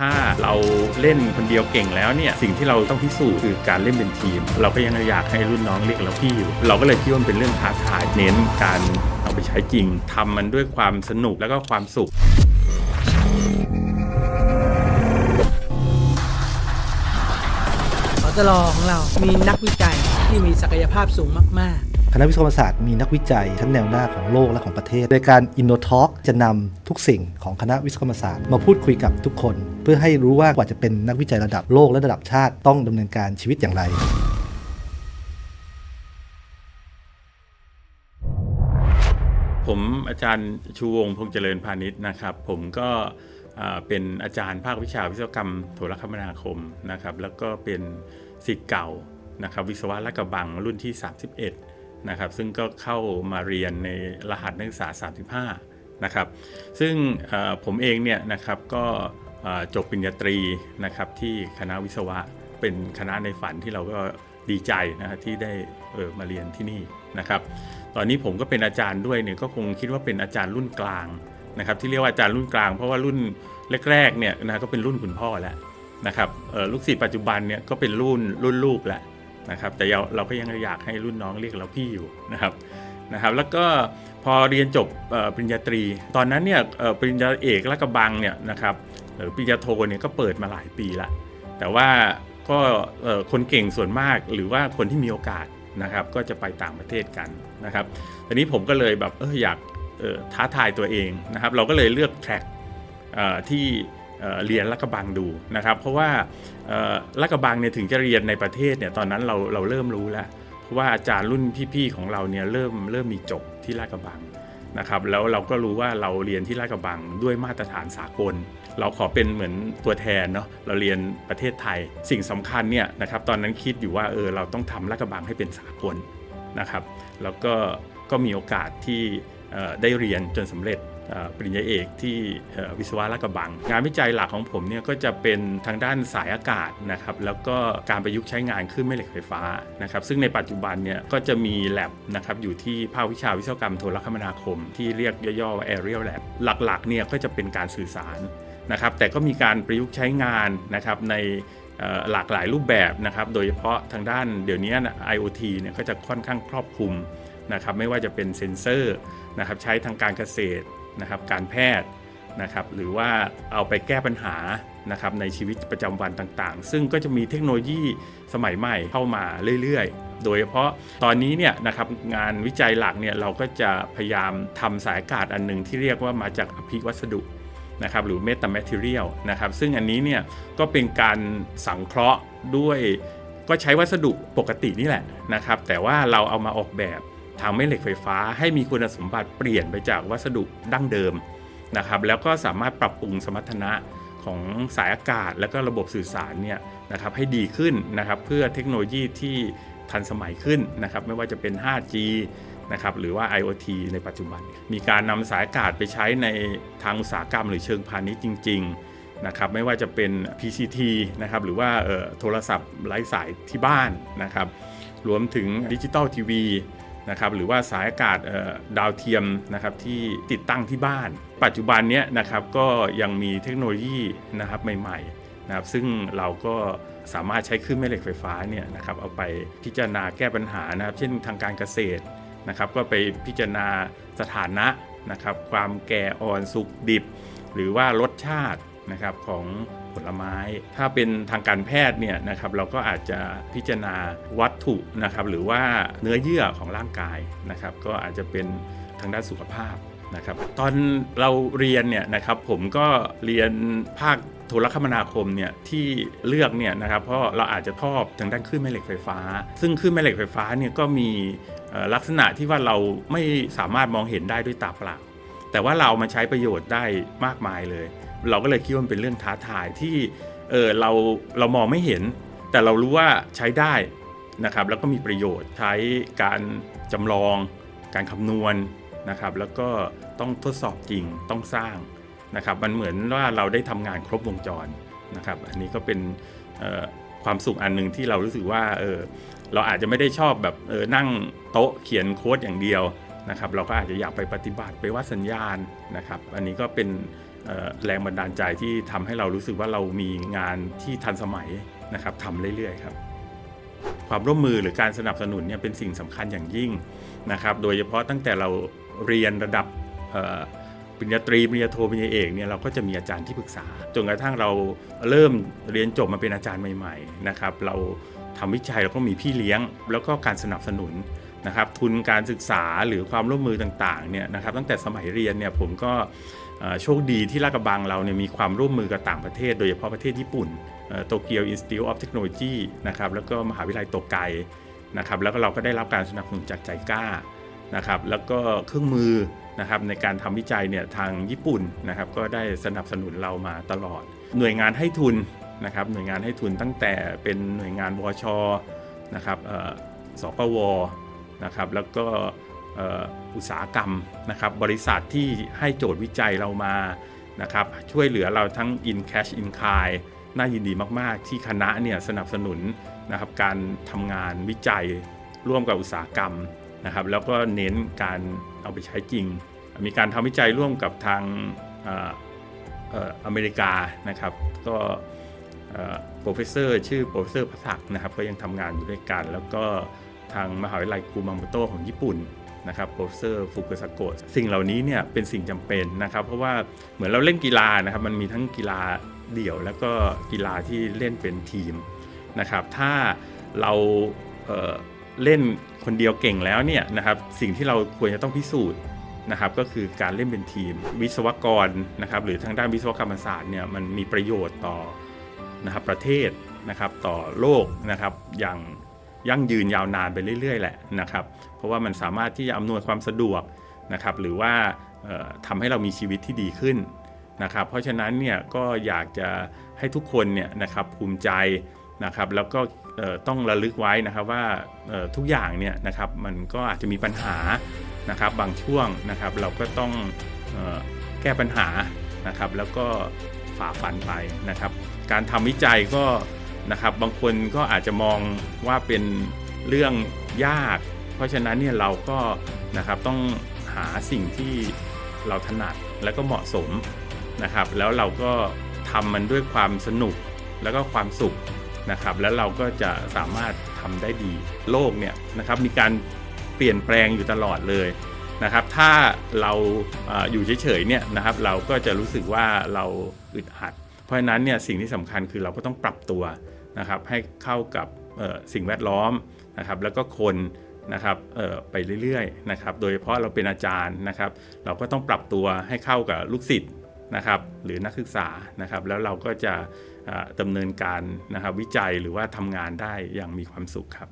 ถ้าเราเล่นคนเดียวเก่งแล้วเนี่ยสิ่งที่เราต้องพิสูจน์คือการเล่นเป็นทีม เราก็ยังอยากให้รุ่นน้องเรียกเราพี่อยู่ เราก็เลยคิดว่ามันเป็นเรื่องท้าทายเน้นการเอาไปใช้จริงทำมันด้วยความสนุกแล้วก็ความสุขสตลของเรามีนักวิจัยที่มีศักยภาพสูงมาก คณะวิศวศาสตร์มีนักวิจัยทั้งแนวหน้าของโลกและของประเทศ โดยการ InnoTalk จะนำทุกสิ่งของคณะวิศวศาสตร์ มาพูดคุยกับทุกคน เพื่อให้รู้ว่ากว่าจะเป็นนักวิจัยระดับโลกและระดับชาติต้องดำเนินการชีวิตอย่างไรผมอาจารย์ชูวงพงษ์เจริญพาณิชย์นะครับ ผมก็เป็นอาจารย์ภาควิชาวิศวกรรมโทรคมนาคมนะครับ แล้วก็เป็นศิษย์เก่านะครับ วิศวะและกระบังรุ่นที่ 31 นะครับ ซึ่งก็เข้ามาเรียนในรหัสนักศึกษา 35 นะครับ ซึ่งผมเองเนี่ยนะครับก็จบปริญญาตรีนะครับที่คณะวิศวะเป็นคณะในฝันที่เราก็ดีใจนะฮะที่ได้เออมาเรียนที่นี่นะครับ ตอนนี้ผมก็เป็นอาจารย์ด้วยเนี่ยก็คงคิดว่าเป็นอาจารย์รุ่นกลางนะครับ ที่เรียกว่าอาจารย์รุ่นกลาง เพราะว่ารุ่นแรกๆเนี่ยนะก็เป็นรุ่นคุณพ่อแล้วนะครับลูกศิษย์ปัจจุบันเนี่ยก็เป็นรุ่นรุ่นลูกแล้ว นะครับแต่เราเราก็ยังอยากให้รุ่นน้องเรียกเราพี่อยู่นะครับนะครับแล้วก็พอเรียนจบปริญญาตรี ตอนนั้นเนี่ยปริญญาเอกและกระบังเนี่ยนะครับหรือปริญญาโทเนี่ยก็เปิดมาหลายปีละแต่ว่าก็คนเก่งส่วนมากหรือว่าคนที่มีโอกาสนะครับก็จะไปต่างประเทศกันนะครับทีนี้ผมก็เลยแบบเอออยากท้าทายตัวเองนะครับเราก็เลยเลือกแทร็กที่เรียนลักระบังดูนะครับเพราะว่า ลักกระบังเนี่ยถึงจะเรียนในประเทศเนี่ยตอนนั้นเราเราเริ่มรู้แล้วเพราะว่าอาจารย์รุ่นพี่ๆของเราเนี่ยเริ่มเริ่มมีจบที่ลาดกระบังนะครับแล้วเราก็รู้ว่าเราเรียนที่ลาดกระบังด้วยมาตรฐานสากล เราขอเป็นเหมือนตัวแทนเนาะเราเรียนประเทศไทย สิ่งสำคัญเนี่ยนะครับตอนนั้นคิดอยู่ว่าเออเราต้องทำลาดกระบังให้เป็นสากลนะครับแล้วก็ก็มีโอกาสที่ได้เรียนจนสำเร็จ ปริญญาเอกที่วิศวะลาดกระบัง งานวิจัยหลักของผมเนี่ยก็จะเป็นทางด้านสายอากาศนะครับแล้วก็การประยุกต์ใช้งานคลื่นแม่เหล็กไฟฟ้านะครับซึ่งในปัจจุบันเนี่ยก็จะมี lab นะครับอยู่ที่ภาควิชาวิศวกรรมโทรคมนาคม ที่เรียกย่อๆว่า Aerial Lab หลักๆเนี่ยก็จะเป็นการสื่อสารนะครับแต่ก็มีการประยุกต์ใช้งานนะครับในหลากหลายรูปแบบนะครับโดยเฉพาะทางด้านเดี๋ยวนี้นะ IoT เนี่ยก็จะค่อนข้างครอบคลุมนะครับไม่ว่าจะเป็นเซ็นเซอร์นะครับใช้ทางการเกษตร นะครับการแพทย์นะครับหรือว่าเอาไปแก้ปัญหานะครับในชีวิตประจำวันต่างๆ ซึ่งก็จะมีเทคโนโลยีสมัยใหม่เข้ามาเรื่อยๆ โดยเฉพาะตอนนี้เนี่ยนะครับงานวิจัยหลักเนี่ยเราก็จะพยายามทำสายอากาศอันหนึ่งที่เรียกว่ามาจากอภิวัสดุนะครับหรือเมตาแมทเทียลนะครับซึ่งอันนี้เนี่ยก็เป็นการสังเคราะห์ด้วยก็ใช้วัสดุปกตินี่แหละนะครับแต่ว่าเราเอามาออกแบบ ทางแม่เหล็กไฟฟ้าให้มีคุณสมบัติเปลี่ยนไปจากวัสดุดั้งเดิมนะครับ แล้วก็สามารถปรับปรุงสมรรถนะของสายอากาศ และก็ระบบสื่อสารเนี่ยนะครับให้ดีขึ้นนะครับเพื่อเทคโนโลยีที่ทันสมัยขึ้นนะครับ ไม่ว่าจะเป็น 5G นะครับหรือว่า IoT ในปัจจุบัน มีการนำสายอากาศไปใช้ในทางอุตสาหกรรม หรือเชิงพาณิชย์จริง ๆนะครับ ไม่ว่าจะเป็น PCT นะครับหรือว่าโทรศัพท์ไร้สายที่บ้านนะครับ รวมถึงดิจิตอลทีวี นะครับหรือว่าสายอากาศดาวเทียมนะครับที่ติดตั้งที่บ้าน ปัจจุบันนี้นะครับก็ยังมีเทคโนโลยีนะครับใหม่ๆนะครับซึ่งเราก็สามารถใช้คลื่นแม่เหล็กไฟฟ้าเนี่ยนะครับเอาไปพิจารณาแก้ปัญหานะครับเช่นทางการเกษตรนะครับก็ไปพิจารณาสถานะนะครับความแก่อ่อนสุกดิบ หรือว่ารสชาติ นะครับของผลไม้ ถ้าเป็นทางการแพทย์เนี่ยนะครับเราก็อาจจะพิจารณาวัตถุนะครับหรือว่าเนื้อเยื่อของร่างกายนะครับก็อาจจะเป็นทางด้านสุขภาพนะครับตอนเราเรียนเนี่ยนะครับผมก็เรียนภาคโทรคมนาคมเนี่ยที่เลือกเนี่ยนะครับเพราะเราอาจจะชอบทางด้านคลื่นแม่เหล็กไฟฟ้า ซึ่งคลื่นแม่เหล็กไฟฟ้าเนี่ยก็มีลักษณะที่ว่าเราไม่สามารถมองเห็นได้ด้วยตาเปล่า แต่ว่าเรามาใช้ประโยชน์ได้มากมายเลย เราก็เลยคิดว่ามันเป็นเรื่องท้าทายที่เออเราเรามองไม่เห็น แต่เรารู้ว่าใช้ได้นะครับแล้วก็มีประโยชน์ใช้การจำลอง การคำนวณนะครับ แล้วก็ต้องทดสอบจริงต้องสร้างนะครับมันเหมือนว่าเราได้ทำงานครบวงจรนะครับ อันนี้ก็เป็นความสุขอันหนึ่งที่เรารู้สึกว่าเออเราอาจจะไม่ได้ชอบแบบเออนั่งโต๊ะเขียนโค้ดอย่างเดียว นะครับเราก็อาจจะอยากไปปฏิบัติไปวาดสัญญาณนะครับ อันนี้ก็เป็นแรงบันดาลใจที่ทำให้เรารู้สึกว่าเรามีงานที่ทันสมัยนะครับทำเรื่อยๆครับ ความร่วมมือหรือการสนับสนุนเนี่ยเป็นสิ่งสำคัญอย่างยิ่งนะครับ โดยเฉพาะตั้งแต่เราเรียนระดับปริญญาตรีปริญญาโทปริญญาเอกเนี่ยเราก็จะมีอาจารย์ที่ปรึกษาจนกระทั่งเราเริ่มเรียนจบมาเป็นอาจารย์ใหม่ ๆ นะครับ เราทำวิจัยเราก็มีพี่เลี้ยง แล้วก็การสนับสนุน นะครับทุนการศึกษาหรือความร่วมมือต่างๆเนี่ยนะครับตั้งแต่สมัยเรียนเนี่ยผมก็โชคดีที่ลาดกระบังเราเนี่ยมีความร่วมมือกับต่างประเทศ โดยเฉพาะประเทศญี่ปุ่นโตเกียวอินสติทิวออฟเทคโนโลยีนะครับแล้วก็มหาวิทยาลัยโตไกนะครับแล้วก็เราก็ได้รับการสนับสนุนจากใจกล้านะครับแล้วก็เครื่องมือนะครับในการทำวิจัยเนี่ยทางญี่ปุ่นนะครับก็ได้สนับสนุนเรามาตลอด หน่วยงานให้ทุนนะครับหน่วยงานให้ทุนตั้งแต่เป็นหน่วยงานวชนะครับสปว นะครับแล้วก็อุตสาหกรรมนะครับบริษัทที่ให้โจทย์วิจัยเรามานะครับช่วยเหลือเราทั้ง in cash in kind น่ายินดีมาก ๆ ที่คณะเนี่ยสนับสนุนนะครับการทำงานวิจัยร่วมกับอุตสาหกรรมนะครับแล้วก็เน้นการเอาไปใช้จริง มีการทำวิจัยร่วมกับทางเอ่อเอเมริกานะครับก็โปรเฟสเซอร์ชื่อโปรเฟสเซอร์พัศักนะครับก็ยังทำงานอยู่ด้วยกันแล้วก็ ทางมหาวิทยาลัยกูมาโมโตของญี่ปุ่นนะครับโปรเฟสเซอร์ฟุกุสโกะสิ่งเหล่านี้เนี่ยเป็นสิ่งจำเป็นนะครับ เพราะว่าเหมือนเราเล่นกีฬานะครับ มันมีทั้งกีฬาเดี่ยว แล้วก็กีฬาที่เล่นเป็นทีมนะครับ ถ้าเราเเล่นคนเดียวเก่งแล้วเนี่ยนะครับ สิ่งที่เราควรจะต้องพิสูจน์นะครับ ก็คือการเล่นเป็นทีม วิศวกรนะครับ หรือทางด้านวิศวกรรมศาสตร์เนี่ยมันมีประโยชน์ต่อนะครับประเทศนะครับต่อโลกนะครับอย่าง ยั่งยืนยาวนานไปเรื่อย ๆ แหละนะครับ เพราะว่ามันสามารถที่จะอำนวยความสะดวกนะครับหรือว่าเอ่อทำให้เรามีชีวิตที่ดีขึ้นนะครับ เพราะฉะนั้นเนี่ยก็อยากจะให้ทุกคนเนี่ยนะครับภูมิใจนะครับแล้วก็ต้องระลึกไว้นะครับว่าทุกอย่างเนี่ยนะครับมันก็อาจจะมีปัญหานะครับบางช่วงนะครับเราก็ต้องออแก้ปัญหานะครับแล้วก็ฝ่าฟันไปนะครับ การทำวิจัยก็ นะครับ บางคนก็อาจจะมองว่าเป็นเรื่องยาก เพราะฉะนั้นเนี่ยเราก็นะครับต้องหาสิ่งที่เราถนัดแล้วก็เหมาะสมนะครับ แล้วเราก็ทำมันด้วยความสนุกแล้วก็ความสุขนะครับ แล้วเราก็จะสามารถทำได้ดีโลกเนี่ยนะครับมีการเปลี่ยนแปลงอยู่ตลอดเลยนะครับ ถ้าเราอออยู่เฉยๆเนี่ยนะครับเราก็จะรู้สึกว่าเราอึดอัด เพราะฉะนั้นเนี่ยสิ่งที่สำคัญคือเราก็ต้องปรับตัว นะครับให้เข้ากับสิ่งแวดล้อมนะครับแล้วก็คนนะครับไปเรื่อยๆนะครับโดยเฉพาะเราเป็นอาจารย์นะครับ เราก็ต้องปรับตัวให้เข้ากับลูกศิษย์นะครับหรือนักศึกษานะครับ แล้วเราก็จะดำเนินการนะครับวิจัยหรือว่าทำงานได้อย่างมีความสุขครับ